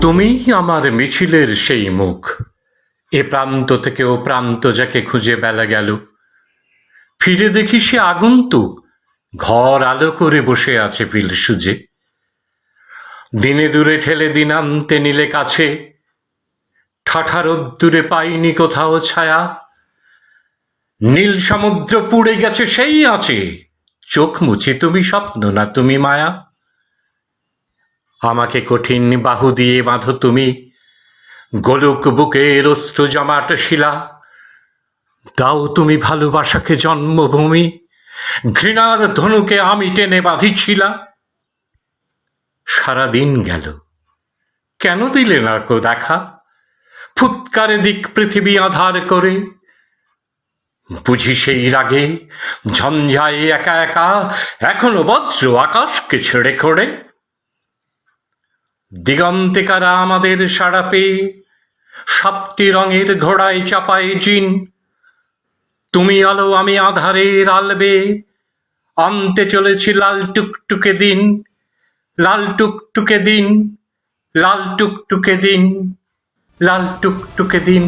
তুমিই আমার মিছিলের সেই মুখ। এ প্রান্ত থেকে ও প্রান্ত যাকে খুঁজে বেলা গেল। ফিরে দেখি সে আগন্তুক, ঘর আলো করে বসে আছে ফিল সুজে। দিনে দূরে ঠেলে দিনান্তে নিলে কাছে। ঠাঠা রোদ্দুরে পাইনি কোথাও ছায়া। নীল সমুদ্র পুড়ে গেছে সেই আছে চোখ মুছে তুমি স্বপ্ন না তুমি মায়া। আমাকে কঠিন বাহু দিয়ে বাঁধো তুমি। গোলুক বুকের অস্ত্র জমাট শিলা। দাও তুমি ভালোবাসাকে জন্মভূমি। ঘৃণার ধনুকে আমি টেনে বাঁধিছিলা সারাদিন গেল। কেন দিলে না কো দেখা? ফুৎকারে দিক পৃথিবী আধার করে। বুঝি সেই রাগে ঝঞ্ঝায় একা একা এখনও বজ্র আকাশকে ছেড়ে খড়ে। দিগন্তে কারা আমাদের সাড়া পেয়ে সাতটি রঙের ঘোড়ায় চাপায় জিন। তুমি আলো, আমি আধারের রালবে আনতে চলেছি লাল টুকটুকে দিন। লাল টুকটুকে দিন। লাল টুকটুকে দিন। লাল টুকটুকে দিন।